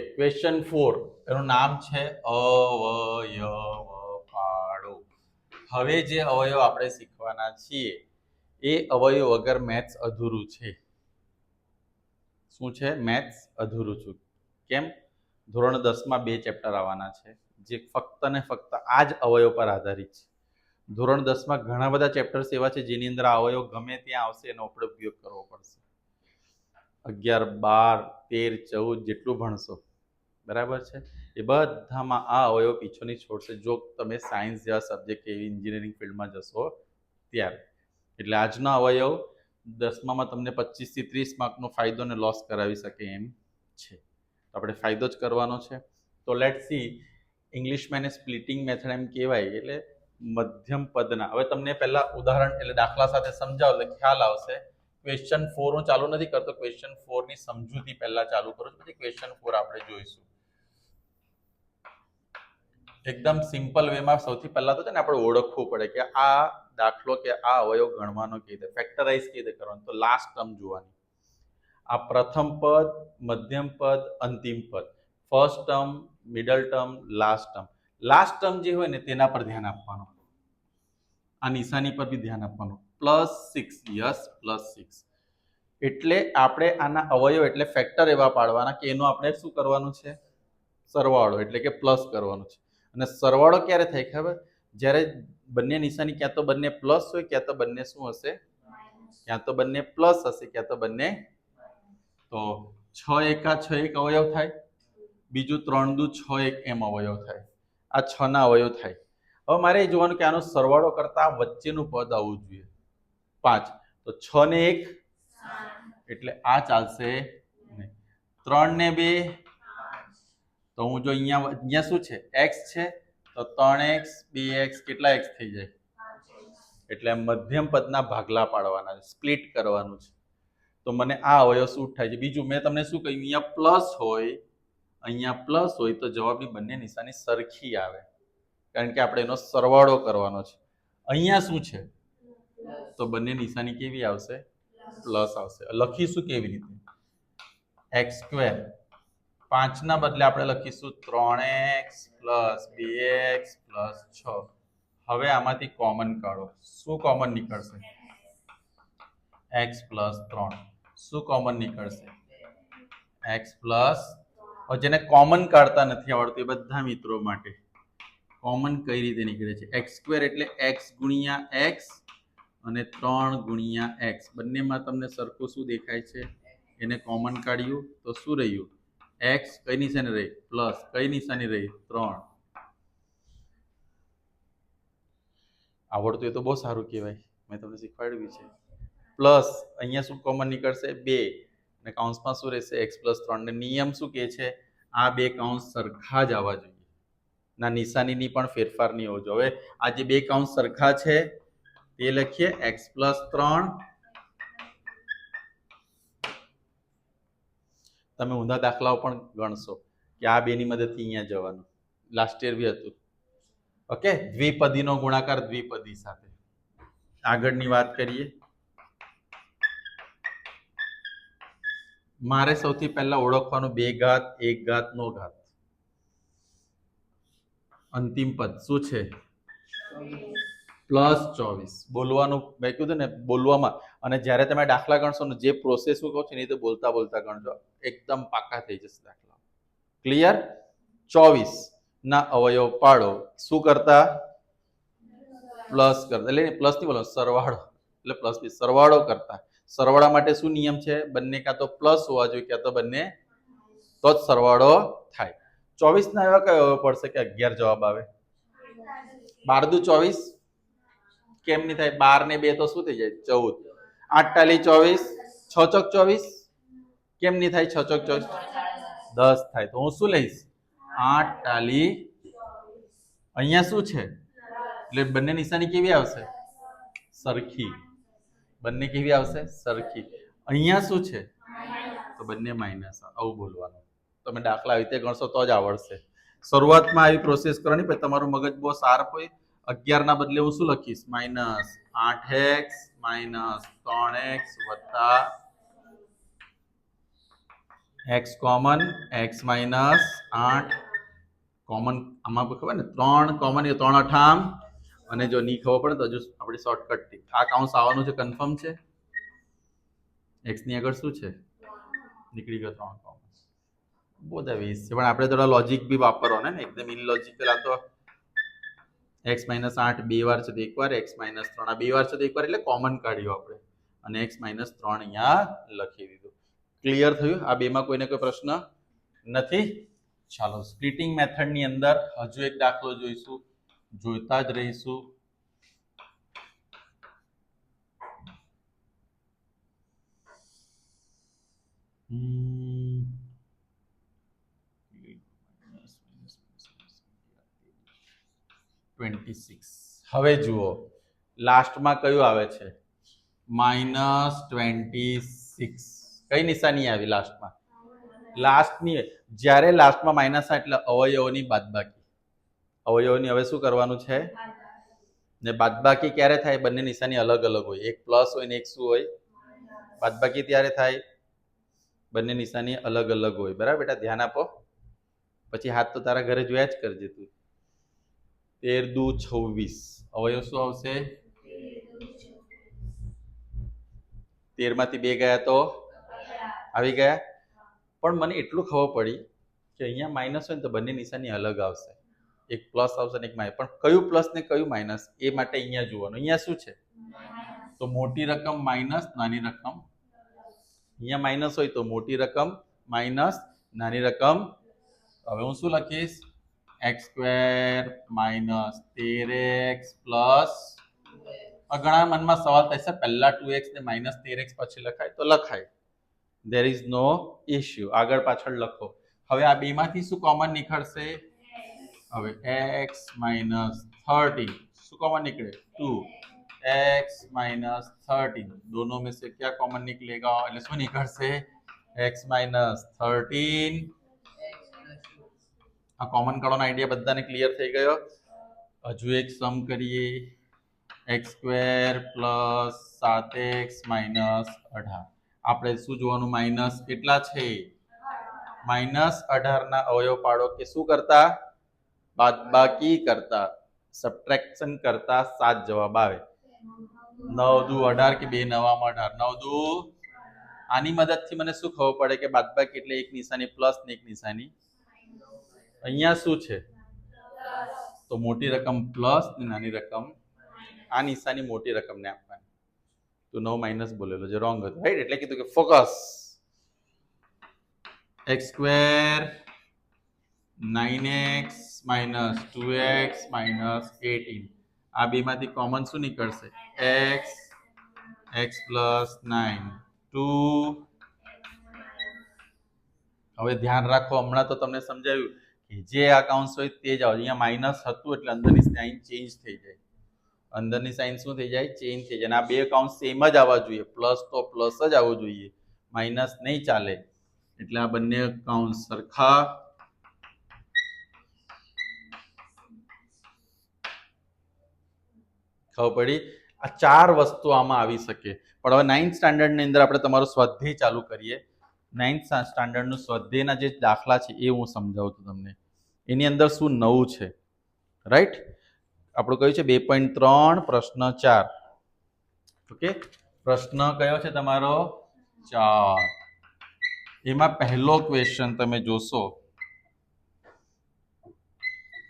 Question four એનું નામ છે અવયવ પાડો હવે જે અવયવ આપણે શીખવાના છીએ, એ અવયવ વગર મેથ્સ અધૂરું છે. શું છે? મેથ્સ અધૂરું છું. કેમ? ધોરણ દસમાં બે ચેપ્ટર આવવાના છે, જે ફક્ત ને ફક્ત આ જ અવયવ પર આધારિત છે. ધોરણ દસમાં ઘણા બધા ચેપ્ટર્સ એવા છે જેની અંદર આ અવયવ ગમે ત્યાં આવશે, એનો આપણે ઉપયોગ કરવો પડશે. અગિયાર, બાર, તેર, ચૌદ જેટલું ભણશો. બરાબર છે? એ બધામાં આ અવયવ પીછો નહીં છોડશે જો તમે સાયન્સ જેવા સબ્જેક્ટ એવી એન્જિનિયરિંગ ફિલ્ડમાં જશો ત્યારે. એટલે આજના અવયવ દસમામાં તમને પચીસથી ત્રીસ માર્કનો ફાયદો ને લોસ કરાવી શકે એમ છે. તો આપણે ફાયદો જ કરવાનો છે. તો લેટ સી ઇંગ્લિશમાં એને સ્પ્લિટિંગ મેથડ એમ કહેવાય. એટલે મધ્યમ પદના. હવે તમને પહેલાં ઉદાહરણ એટલે દાખલા સાથે સમજાવો એટલે ખ્યાલ આવશે. ક્વેશ્ચન ફોર હું ચાલુ નથી કરતો. ક્વેશ્ચન ફોરની સમજૂતી પહેલા ચાલુ કરું. છું પછી ક્વેશ્ચન ફોર આપણે જોઈશું. એકદમ સિમ્પલ વેમાં સૌથી પહેલા તો છે ને આપણે ઓળખવું પડે કે આ દાખલો કે આ અવયવ ગણવાનો કેવી રીતે ફેક્ટરાઇઝ કઈ રીતે કરવાનો. તો લાસ્ટ ટર્મ જોવાની. આ પ્રથમ પદ, મધ્યમ પદ, અંતિમ પદ. First term middle term last term. Last term જે હોય ને તેના પર ધ્યાન આપવાનું. આ નિશાની પર બી ધ્યાન આપવાનું. Plus six yes plus six એટલે આપણે આના અવયવ એટલે ફેક્ટર એવા પાડવાના કે એનું આપણે શું કરવાનું છે? સરવાળો એટલે કે પ્લસ કરવાનું છે. અને સરવાળો ક્યારે થાય ખબર? જ્યારે બંને નિશાની ક્યાં તો બંને પ્લસ હોય ક્યાં તો બંને શું હશે? ક્યાં તો બંને પ્લસ હશે ક્યાં તો બંને તો છ એકા છ એક અવયવ થાય. બીજું ત્રણ દુ છ એક એમ અવયવ થાય. આ છ ના અવયવ થાય. હવે મારે એ જોવાનું કે આનો સરવાળો કરતા વચ્ચેનું પદ આવવું જોઈએ. પાંચ. તો છ ને એક? એટલે આ ચાલશે નહીં. ત્રણ ને બે? તો હું જો અહીંયા અહીંયા શું છે? એક્સ છે. તો ત્રણ એક્સ, બે એક્સ, કેટલા એક્સ થઈ જાય? એટલે મધ્યમ પદના ભાગલા પાડવાના છે, સ્પ્લિટ કરવાનું છે. તો મને આ અવયવ શું થાય છે. બીજું મેં તમને શું કહ્યું? અહીંયા પ્લસ હોય, અહીંયા પ્લસ હોય, તો જવાબની બંને નિશાની સરખી આવે. કારણ કે આપણે એનો સરવાળો કરવાનો છે. અહીંયા શું છે? તો બંને નિશાની કેવી આવશે? પ્લસ આવશે. લખીશું કેવી રીતે? X square. પાંચના બદલે આપણે લખીશું ત્રણ એક્સ પ્લસ બે એક્સ પ્લસ છ. હવે આમાંથી કોમન કાઢો. શું કોમન નીકળશે? એક્સ પ્લસ ત્રણ. શું કોમન નીકળશે? એક્સ પ્લસ જેને કોમન કાઢતા નથી આવડતું એ બધા મિત્રો માટે કોમન કઈ રીતે નીકળે છે? એક્સ સ્ક્વેર એટલે એક્સ ગુણ્યા એક્સ અને ત્રણ ગુણ્યા એક્સ બંનેમાં તમને સરખું શું દેખાય છે? એને કોમન કાઢ્યું. તો શું રહ્યું? એક્સ કઈ નિશાની રહી? પ્લસ કઈ નિશાની રહી? ત્રણ. આવડતું એ તો બહુ સારું કહેવાય. મેં તમને શીખવાડ્યું છે. પ્લસ અહીંયા શું કોમન નીકળશે? બે. અને કાઉન્સમાં શું રહેશે? એક્સ પ્લસ ત્રણ. ને નિયમ શું કહે છે? આ બે કાઉન્સ સરખા જ આવવા જોઈએ. ના, નિશાનીની પણ ફેરફાર નહીં હોવો જોઈએ હવે આ જે બે કાઉન્સ સરખા છે તે લખીએ એક્સ પ્લસ ત્રણ. તમે ઊંધા દાખલાઓ પણ ગણશો કે આ બેની મદદથી અહીંયા જવાનું. લાસ્ટ યર બી હતું. ઓકે દ્વિપદીનો ગુણાકાર દ્વિપદી સાથે. આગળની વાત કરીએ. મારે સૌથી પહેલા ઓળખવાનું બે ઘાત, એક ઘાત, નો ઘાત. અંતિમ પદ શું છે? પ્લસ ચોવીસ. બોલવાનું મેં કીધું ને, બોલવામાં. અને જ્યારે તમે દાખલા ગણશો ને જે પ્રોસેસ હું કહું છું ને એ તો બોલતા બોલતા ગણજો. એકદમ પાકા થઈ જશે દાખલા. ક્લિયર ચોવીસ. ના, અવયવ પાડો. શું કરતા? પ્લસ કરતા. એટલે પ્લસ નહીં બોલો, સરવાળો. એટલે પ્લસ બી સરવાળો કરતા. સરવાળા માટે શું નિયમ છે? બંને કાં તો પ્લસ હોવા જોઈએ કાં તો બંને? તો જ સરવાળો થાય. ચોવીસ ના એવા કયો પડશે કે અગિયાર જવાબ આવે? બાર દુ ચોવીસ? કેમ નહીં થાય? બાર ને બે તો શું થઈ જાય? ચૌદ. આઠ ટાલી ચોવીસ છ ચોક ચોવીસ. કેમ નહીં થાય? છ ચોક ચોવીસ. દસ થાય. તો હું શું લઈશ? આઠ ટાલી અહીંયા શું છે? એટલે બંને નિશાની કેવી આવશે? સરખી. બંને કેવી આવશે? સરખી. અહીંયા શું છે? તો બંને માઇનસ આવું બોલવાનું. તમે દાખલા આવી રીતે ગણશો તો જ આવડશે. શરૂઆતમાં આવી પ્રોસેસ કરવાની, પછી તમારું મગજ બહુ શાર્પ હોય અગિયાર ના બદલે હું શું લખીશ? માઇનસ આઠ એક્સ માઇનસ ત્રણ એક્સ વત્તા એક્સ કોમન, એક્સ માઇનસ આઠ. કોમન આમાં ખબર ને? ત્રણ કોમન એ ત્રણ અઠામ. અને જો નહીં ખબર પડે તો હજુ આપણે શોર્ટકટ આ કાઉન્સ આવવાનું છે કન્ફર્મ છે? એક્સની આગળ શું છે? નીકળી ગયો ત્રણ કોમન બધા વીસ છે. પણ આપણે થોડા લોજિક બી વાપરો ને? એકદમ ઇનલોજિકલ આ તો એક્સ માઇનસ આઠ બે વાર છે તો એક વાર એક્સ માઇનસ ત્રણ. આ બે વાર છે તો એક એટલે કોમન કાઢ્યું આપણે. અને એક્સ માઇનસ ત્રણ અહીંયા લખી દીધું. ક્લિયર થયું? આ બેમાં કોઈને કોઈ પ્રશ્ન નથી? ચાલો સ્પ્લિટિંગ મેથડની અંદર હજુ એક દાખલો જોઈશું. જોઈતા જ રહીશું. ટ્વેન્ટી સિક્સ હવે જુઓ લાસ્ટમાં કયું આવે છે? માઇનસ ટ્વેન્ટી સિક્સ કઈ નિશાની આવી લાસ્ટમાં લાસ્ટની જ્યારે લાસ્ટમાં માઇનસ એટલે અવયવોની બાદબાકી. અવયવોની હવે શું કરવાનું છે? ને બાદબાકી ક્યારે થાય? બંને નિશાની અલગ અલગ હોય. એક પ્લસ હોય ને એક શું હોય? બાદબાકી ત્યારે થાય. બંને નિશાની અલગ અલગ હોય. બરાબર બેટા? ધ્યાન આપો. પછી હાથ તો તારા ઘરે જોયા જ કરજે તું. તેર દુ છવ્વીસ. અવયવ શું આવશે? તેરમાંથી બે ગયા તો? આવી ગયા? પણ મને એટલું ખબર પડી કે અહીંયા માઇનસ હોય ને તો બંને નિશાની અલગ આવશે. એક પ્લસ આવશે ને એક માઇનસ પણ કયું પ્લસ ને કયું માઇનસ એ માટે અહીંયા જોવાનું. અહીંયા શું છે? તો મોટી રકમ માઇનસ નાની રકમ. અહીંયા માઇનસ હોય તો મોટી રકમ માઇનસ નાની રકમ. હવે હું શું લખીશ? એક્સ સ્ક્વેર માઇનસ તેર એક્સ પ્લસ ઘણા મનમાં સવાલ થશે પહેલા ટુ એક્સ ને માઇનસ તેર એક્સ પછી લખાય તો લખાય દેર ઇઝ નો ઇશ્યુ આગળ પાછળ લખો હવે આ બેમાંથી શું કોમન નીકળશે હવે એક્સ માઇનસ થર્ટીન શું કોમન નીકળે ટુ एक्स माइनस थर्टीन दोनों में से क्या कॉमन निकलेगा એટલે શું નીકળશે x માઇનસ થર્ટીન આ કોમન કળોનો આઈડિયા બધાને ક્લિયર થઈ ગયો. હજુ એક સમ કરીએ. એક્સ સ્ક્વેર પ્લસ સાત એક્સ માઇનસ અઢાર. આપણે શું જોવાનું? માઇનસ કેટલા છે. માઇનસ અઢારના અવયવ પાડો કે શું કરતા? બાદબાકી કરતા. સબટ્રેક્શન કરતા સાત જવાબ આવે. નવ દુ અઢાર કે બે નવામાં અઢાર? નવ દુ? આની મદદથી મને શું ખબર પડે કે બાદબાકી એટલે એક નિશાની પ્લસ ને એક નિશાની? અહીંયા શું છે? તો મોટી રકમ પ્લસ ને નાની રકમ. આ નિશાની મોટી રકમને આપવાની. તો નવ માઇનસ બોલેલો જે રોંગ હતો રાઈટ એટલે કીધું કે focus x square nine x minus two x minus eighteen આ બેમાંથી કોમન શું નીકળશે? X x plus nine two હવે ધ્યાન રાખો, હમણાં તો તમને સમજાવ્યું કે જે આ કાઉન્સ હોય તે જ આવે. અહીંયા માઇનસ હતું એટલે અંદરની સાઇન ચેન્જ થઈ જાય. અંદરની સાઇન શું થઈ જાય? ચેન્જ થઈ જાય. અને આ બે અકાઉન્ટ સેમ જ આવવા જોઈએ. પ્લસ તો પ્લસ જ આવવું જોઈએ. માઇનસ નહીં ચાલે. એટલે આ બંને અકાઉન્ટ સરખા ખબર પડી? આ ચાર વસ્તુ આમાં આવી શકે. પણ હવે નાઇન્થ સ્ટાન્ડર્ડની અંદર આપણે તમારું સ્વાધ્યાય ચાલુ કરીએ. નાઇન્થ સ્ટાન્ડર્ડનું સ્વાધ્યાયના જે દાખલા છે એ હું સમજાવું છું તમને. એની અંદર શું નવું છે? રાઈટ આપણું કયું છે બે પોઈન્ટ ત્રણ, પ્રશ્ન ચાર. ઓકે પ્રશ્ન કયો છે તમારો? ચાર. એમાં પહેલો ક્વેશ્ચન તમે જોશો.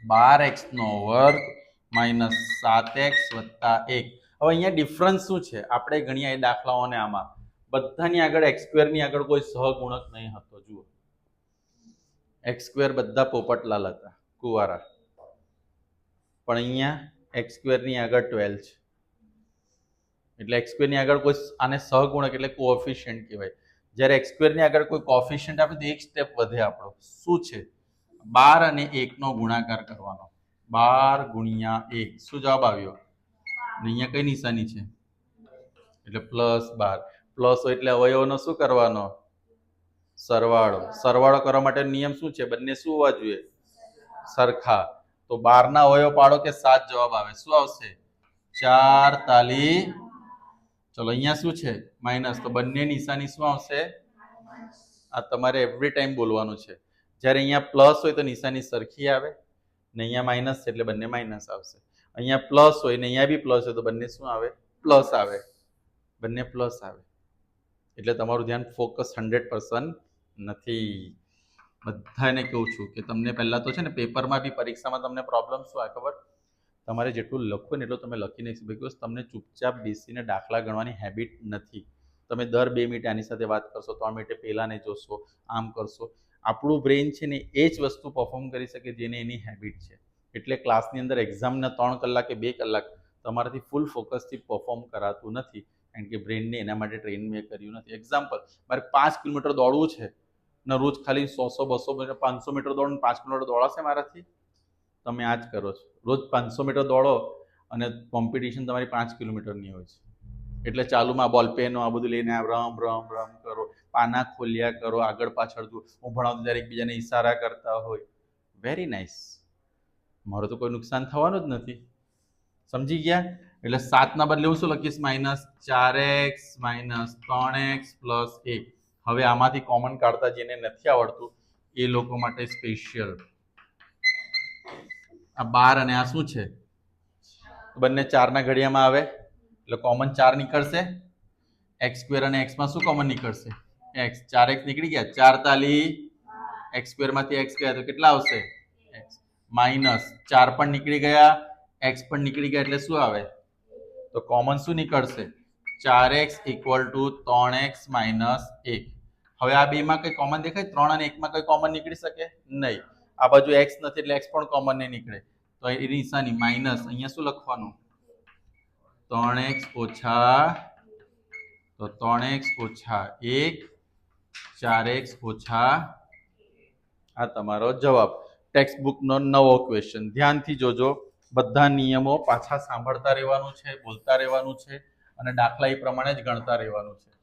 બાર એક્સ નો વર્ગ માઇનસ સાત એક્સ વત્તા એક. હવે અહીંયા ડિફરન્સ શું છે? આપણે ગણીએ એ દાખલાઓને આમાં. બધાની આગળ એક્સ સ્ક્વેરની આગળ કોઈ સહગુણક નહીં હતો. જુઓ. એક્સ સ્ક્વેર બધા પોપટલાલ હતા, કુવારા. પણ અહીંયા એક્સ સ્ક્વેરની આગળ ટ્વેલ્વ છે. એટલે એક્સની આગળ કોઈ આને સહગુણક એટલે કોઓફિશિયન્ટ કહેવાય. જ્યારે એક્સ સ્ક્વેરની આગળ કોઈ કોફિશિયન્ટ આપે તો એક સ્ટેપ વધે આપણો. શું છે? બાર અને એકનો ગુણાકાર કરવાનો. બાર ગુણ્યા એક. શું જવાબ આવ્યો? અહીંયા કઈ નિશાની છે? એટલે પ્લસ બાર. પ્લસ એટલે અવયવનો શું કરવાનો? સરવાળો. સરવાળો કરવા માટે નિયમ શું છે? બંને શું હોવા જોઈએ? સરખા. તો બાર ના અવયવ પાડો કે સાત જવાબ આવે? શું આવશે? ચાર, તાલી. ચલો, અહીંયા શું છે? માઇનસ તો બંને નિશાની શું આવશે? આ તમારે એવરી ટાઈમ બોલવાનું છે. જ્યારે અહીંયા પ્લસ હોય તો નિશાની સરખી આવે ને અહીંયા માઇનસ છે એટલે બંને માઇનસ આવશે. અહીંયા પ્લસ હોય ને અહીંયા બી પ્લસ હોય તો બંને શું આવે? પ્લસ આવે. બંને પ્લસ આવે. એટલે તમારું ધ્યાન ફોકસ હંડ્રેડ પર્સન્ટ નથી. બધાને કહું છું કે તમને પહેલાં તો છે ને પેપરમાં બી પરીક્ષામાં તમને પ્રોબ્લેમ શું આ ખબર? તમારે જેટલું લખો ને એટલું તમે લખી નહીં બિકોઝ તમને ચૂપચાપ બેસીને દાખલા ગણવાની હેબિટ નથી. તમે દર બે મિનિટે આની સાથે વાત કરશો, ત્રણ મિનિટે પહેલાંને જોશો, આમ કરશો. આપણું બ્રેઇન છે ને એ જ વસ્તુ પરફોર્મ કરી શકે જેને એની હેબિટ છે. એટલે ક્લાસની અંદર એક્ઝામના ત્રણ કલાક કે બે કલાક તમારાથી ફૂલ ફોકસથી પરફોર્મ કરાતું નથી. કારણ કે બ્રેનને એના માટે ટ્રેન મેં કર્યું નથી. એક્ઝામ્પલ મારે પાંચ કિલોમીટર દોડવું છે. ને, રોજ ખાલી સો સો, બસો પાંચસો મીટર દોડ પાંચ કિલોમીટર દોડાશે મારાથી? તમે આ જ કરો છો. રોજ પાંચસો મીટર દોડો અને કોમ્પિટિશન તમારી પાંચ કિલોમીટરની હોય છે. એટલે ચાલુમાં બોલ પેનો આ બધું લઈને રમ રમ રમ કરો. પાના ખોલ્યા કરો, આગળ પાછળ જુઓ. હું ભણાવતો ત્યારે એકબીજાને ઇશારા કરતા હોય. વેરી નાઇસ મારું તો કોઈ નુકસાન થવાનું જ નથી. સમજી ગયા? એટલે સાતના બદલે હું શું લખીશ? માઇનસ ચાર એક્સ માઇનસ ત્રણ એક્સ પ્લસ એક. હવે આમાંથી કોમન કાઢતા જેને નથી આવડતું, એ લોકો માટે સ્પેશિયલ આ બાર અને આ શું છે? બંને ચારના ઘડિયામાં આવે, એટલે કોમન ચાર નીકળશે. એક્સ સ્ક્વેર અને એક્સમાં શું કોમન નીકળશે? એક્સ ચાર એક્સ નીકળી ગયા. ચાર તાલી એક્સ સ્ક્વેરમાંથી એક્સ ગયા, તો કેટલા આવશે? એક્સ માઇનસ ચાર પણ નીકળી ગયા એક્સ પણ નીકળી ગયા, એટલે શું આવે? તો કોમન શું નીકળશે? ચાર એક્સ ઇક્વલ ટુ ત્રણ એક્સ માઇનસ એક. હવે આ બેમાં કઈ કોમન દેખાય? ત્રણ અને એકમાં કઈ કોમન નીકળી શકે? નહીં. આ બાજુ એક્સ નથી એટલે એક્સ પણ કોમન નહીં નીકળે. તો એ નિશાની માઇનસ, અહીંયા શું લખવાનું? ત્રણ એક્સ ઓછા, તો ત્રણ એક્સ ઓછા એક, ચાર એક્સ ઓછા, આ તમારો જવાબ. ટેક્સ્ટ બુકનો નવો ક્વેશ્ચન ધ્યાનથી જોજો. બધા નિયમો પાછા સાંભળતા રહેવાનું છે, બોલતા રહેવાનું છે, અને દાખલા એ પ્રમાણે જ ગણતા રહેવાનું છે.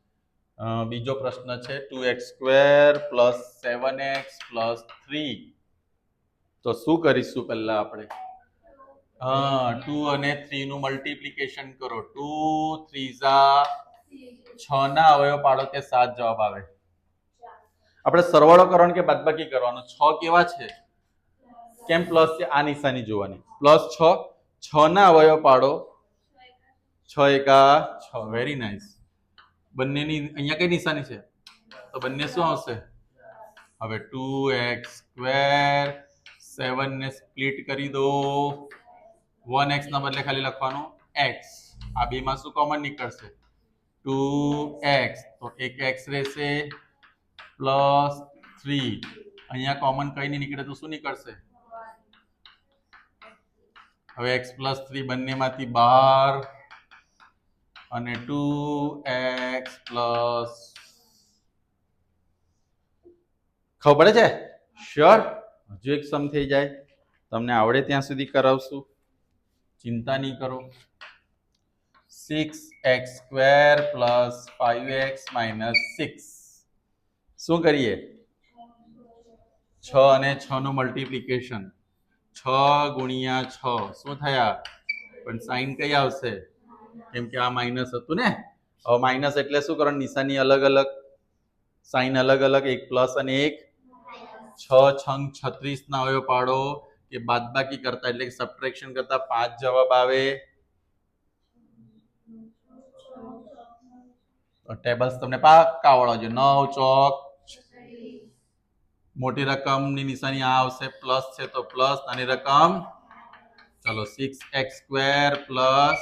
બીજો પ્રશ્ન છે two x square plus seven x plus three. તો શું કરીશું પહેલા આપણે? હા ટુ અને થ્રી નું મલ્ટિપ્લિકેશન કરો. ટુ, થ્રી ઝા, છ ના અવયવ પાડો કે સાત જવાબ આવે? આપણે સરવાળો કરવાનો કે બાદબાકી કરવાનો. છ કેવા છે? કેમ પ્લસ છે? આ નિશાની જોવાની. પ્લસ છ છ ના અવયવ પાડો. છ એકા, છ. વેરી નાઇસ બંનેની અહીંયા કઈ નિશાની છે? તો બંને શું આવશે? હવે ટુ એક્સ સ્ક્વેર સેવન ને સ્પ્લિટ કરી દો. વન એક્સ ના બદલે ખાલી લખવાનું એક્સ આ બેમાં શું કોમન નીકળશે? ટુ એક્સ તો એક એક્સ રહેશે પ્લસ થ્રી અહીંયા કોમન કઈ નહીં નીકળે તો શું નીકળશે? હવે એક્સ પ્લસ થ્રી બંનેમાંથી બહાર અને ટુ એક્સ પ્લસ ખબર છે? શ્યોર હજુ એક સમ થઈ જાય. તમને આવડે ત્યાં સુધી કરાવશું. ચિંતા નહીં કરો. Six x square plus five x minus six. શું કરીએ? છ અને છ નું મલ્ટિપ્લિકેશન છ ગુણ્યા છ. શું થયા? પણ સાઈન કઈ આવશે? કેમ કે આ માઇનસ હતું ને? હવે માઇનસ એટલે શું કરવાનું? નિશાની અલગ અલગ સાઈન અલગ અલગ, એક પ્લસ અને એક. છ છંગ છત્રીસ ના અવયવ પાડો કે બાદબાકી કરતા, એટલે સબટ્રેક્શન કરતા પાંચ જવાબ આવે. ટેબલ્સ તમને પાક્કા આવડવા નવ, ચોક. મોટી રકમની નિશાની આ આવશે પ્લસ છે તો પ્લસ નાની રકમ. ચલો six x square plus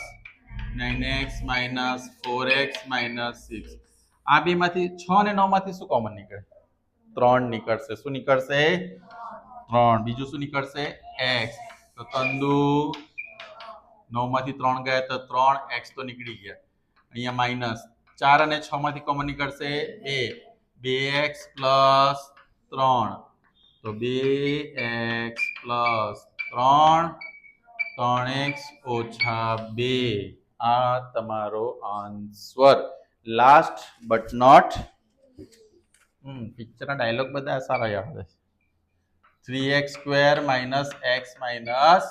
nine x minus four x minus six આ બેમાંથી છ અને નવમાંથી શું કોમન નીકળે? ત્રણ નીકળશે. શું નીકળશે? ત્રણ. બીજું શું નીકળશે? એક્સ તો તંદુ નવમાંથી ત્રણ ગયા તો ત્રણ એક્સ તો નીકળી ગયા. અહીંયા માઇનસ ચાર અને છ માંથી કોમન નીકળશે બે બે એક્સ પ્લસ ત્રણ. તો બે એક્સ પ્લસ ત્રણ. ત્રણ એક્સ ઓછા બે. આ તમારો આન્સર લાસ્ટ બટ નોટ પિક્ચરના ડાયલોગ બધા સારા યાદ છે. Three x square minus x minus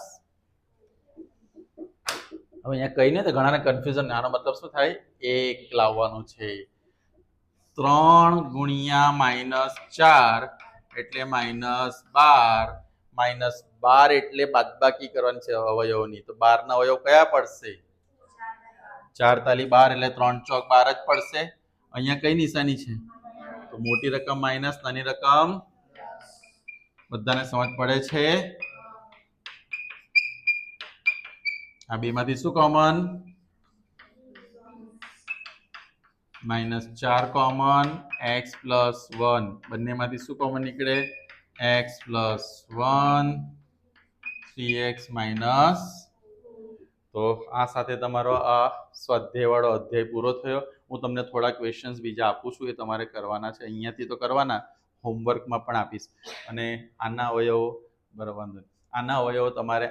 હવે અહીંયા કહીને તો ઘણાને કન્ફ્યુઝન આનો મતલબ શું થાય? એક લાવવાનું છે. ત્રણ ગુણ્યા માઇનસ ચાર એટલે માઇનસ બાર. માઇનસ બાર એટલે બાદબાકી કરવાની છે અવયવની. તો બારના અવયવ કયા પડશે? ચાર તાલી બાર એટલે ત્રણ ચોક બાર જ પડશે. અહીંયા કઈ નિશાની છે? તો મોટી રકમ માઇનસ નાની રકમ. બધાને સમજ પડે છે? આ બે માંથી શું કોમન માઇનસ ચાર કોમન એક્સ પ્લસ વન બંનેમાંથી શું કોમન નીકળે? X plus one three x minus તો આ સાથે તમારો આ સ્વાધ્યાયવાળો અધ્યાય પૂરો થયો. હું તમને થોડા ક્વેશ્ચન્સ બીજા આપું છું, એ તમારે કરવાના છે. અહીંયાથી તો કરવાના. હોમવર્કમાં પણ આપીશ. અને આના અવયવો, બરાબર. આના અવયવો તમારે